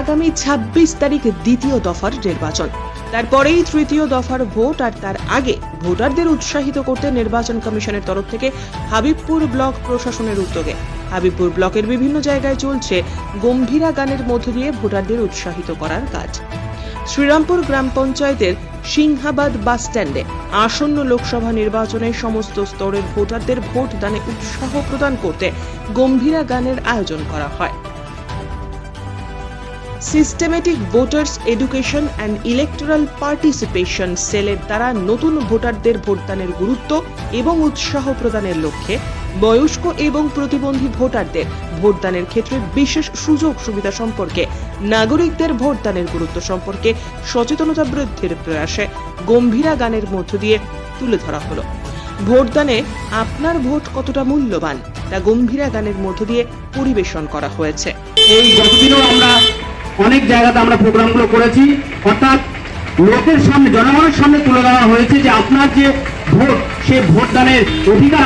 আগামী ছাব্বিশ তারিখ দ্বিতীয় দফার নির্বাচন। তারপরেই তৃতীয় দফার ভোট আর তার আগে ভোটারদের উৎসাহিত করতে নির্বাচন কমিশনের তরফ থেকে হাবিবপুর ব্লক প্রশাসনের উদ্যোগে। হাবিবপুর ব্লকের বিভিন্ন জায়গায় চলছে গম্ভীরা গানের মধ্য দিয়ে ভোটারদের উৎসাহিত করার কাজ। শ্রীরামপুর গ্রাম পঞ্চায়েতের সিংহাবাদ বাস স্ট্যান্ডে আসন্ন লোকসভা নির্বাচনে সমস্ত স্তরের ভোটারদের ভোট দানে উৎসাহ প্রদান করতে গম্ভীরা গানের আয়োজন করা হয়। Systematic voters education and electoral participation সেলের দ্বারা নতুন ভোটারদের ভোটদানের গুরুত্ব এবং উৎসাহ প্রদানের লক্ষ্যে বয়স্ক এবং প্রতিবন্ধী ভোটারদের ভোটদানের ক্ষেত্রে বিশেষ সুযোগ সুবিধা সম্পর্কে নাগরিকদের ভোটদানের গুরুত্ব সম্পর্কে সচেতনতা বৃদ্ধির প্রয়াসে গম্ভীরা গানের মধ্য দিয়ে তুলে ধরা হলো। ভোটদানে আপনার ভোট কতটা মূল্যবান তা গম্ভীরা গানের মধ্য দিয়ে পরিবেশন করা হয়েছে। এই যতদিনও আমরা অনেক জায়গাতে আমরা প্রোগ্রামগুলো করেছি। অর্থাৎ লোকের সামনে, জনগণের সামনে তুলে ধরা হয়েছে যে আপনার যে ভোট সে ভোটদানের অধিকার